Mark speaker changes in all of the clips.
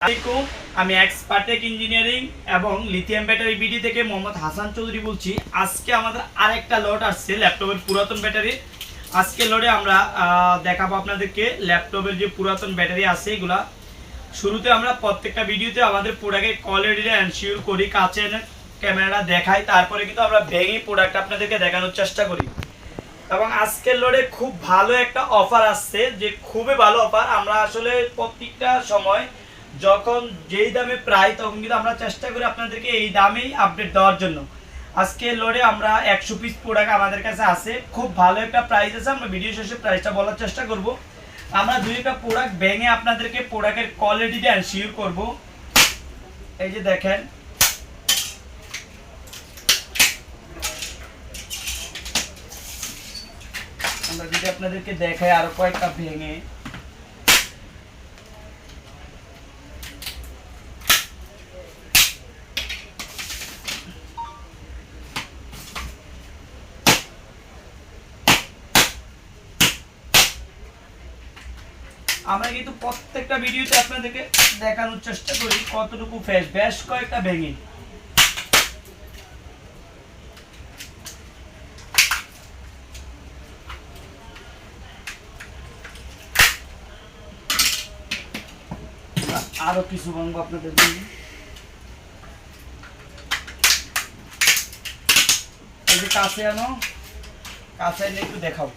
Speaker 1: আসসালামাইকুম আমি Expertech engineering এবং লিথিয়াম ব্যাটারি বিডি থেকে মোহাম্মদ হাসান চৌধুরী বলছি। আজকে আমাদের আরেকটা লট আসছে ল্যাপটপের পুরাতন ব্যাটারি। আজকে লটে আমরা দেখাবো আপনাদেরকে ল্যাপটপের যে পুরাতন ব্যাটারি আছে এগুলা। শুরুতে আমরা প্রত্যেকটা ভিডিওতে আমাদের প্রোডাক্টের কোয়ালিটিটা এনশিওর করি, কাছে এনে ক্যামেরাটা দেখাই, তারপরে কিন্তু আমরা ভেঙে প্রোডাক্ট আপনাদেরকে দেখানোর চেষ্টা করি। এবং আজকের লোডে খুব ভালো একটা অফার আসছে, যে খুবই ভালো অফার আমরা আসলে প্রত্যেকটা সময় যখন যেই দামে প্রায়, তখন কিন্তু আমরা চেষ্টা করি আপনাদেরকে এই দামেই আপডেট দেওয়ার জন্য। আজকে লোডে আমরা একশো পিস প্রোডাক্ট আমাদের কাছে আছে। খুব ভালো একটা প্রাইস আছে, আমরা ভিডিও শেষে প্রাইসটা বলার চেষ্টা করব। আমরা দুই একটা প্রোডাক্ট ভেঙে আপনাদেরকে প্রোডাক্টের কোয়ালিটিটা এনশিওর করব। এই যে দেখেন। আমরা যদি আপনাদেরকে দেখাই আরও কয়েকটা ভেঙে। আমরা কিন্তু প্রত্যেকটা ভিডিওতে আপনাদেরকে দেখানোর চেষ্টা করি কতটুকু ফ্রেশ বেশ কয়েকটা ভেঙে। আরও কিছু ভাঙবো আপনাদের জন্য। কাছে আনো, কাছে একটু দেখাও।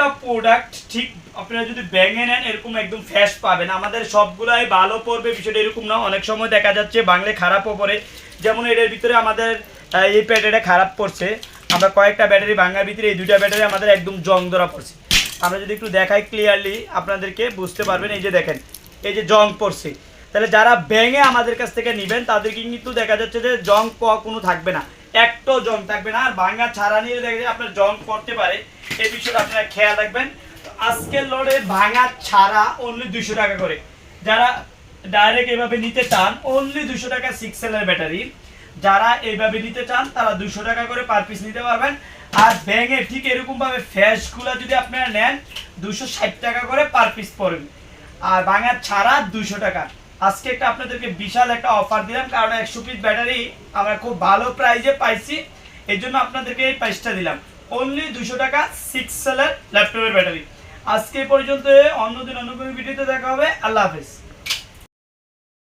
Speaker 1: প্রত্যেকটা প্রোডাক্ট ঠিক আপনারা যদি ব্যাঙে নেন, এরকম একদম ফ্রেশ পাবেন। আমাদের সবগুলাই ভালো পড়বে, বিষয়টা এরকম না। অনেক সময় দেখা যাচ্ছে বাংলা খারাপও পড়ে। যেমন এটার ভিতরে আমাদের এই ব্যাটারিটা খারাপ পড়ছে। আমরা কয়েকটা ব্যাটারি ভাঙার ভিতরে এই দুইটা ব্যাটারি আমাদের একদম জং ধরা পড়ছে। আমরা যদি একটু দেখাই ক্লিয়ারলি আপনাদেরকে বুঝতে পারবেন। এই যে দেখেন, এই যে জং পড়ছে। তাহলে যারা ব্যাঙে আমাদের কাছ থেকে নেবেন, তাদেরকে কিন্তু দেখা যাচ্ছে যে জং কোনো থাকবে না। একটাও জং থাকবে না। আর ভাঙা ছাড়া নিয়ে দেখা যায় আপনার জং পড়তে পারে। এই বিষয়টা আপনারা খেয়াল রাখবেন। আজকের লোডে ভাঙা ছাড়া অনলি দুশো টাকা করে। যারা ডাইরেক্ট এভাবে নিতে চান অনলি দুশো টাকা সিক্স সেলের ব্যাটারি যারা এইভাবে নিতে চান, তারা দুশো টাকা করে পার পিস নিতে পারবেন। আর ব্যাঙে ঠিক এরকম ভাবে ফ্যাশগুলো যদি আপনারা নেন দুশো ষাট টাকা করে পার পিস পড়বে। আর ভাঙার ছাড়া দুশো টাকা। আজকে একটা আপনাদেরকে বিশাল একটা অফার দিলাম, কারণ একশো পিস ব্যাটারি আমরা খুব ভালো প্রাইজে পাইছি। এই জন্য আপনাদেরকে এই প্রাইসটা দিলাম। অনলি দুশো টাকা সিক্স সেলের ল্যাপটপের ব্যাটারি আজকে পর্যন্ত, অন্যদিন অন্য কোনো ভিডিওতে দেখা হবে। আল্লাহ হাফেজ।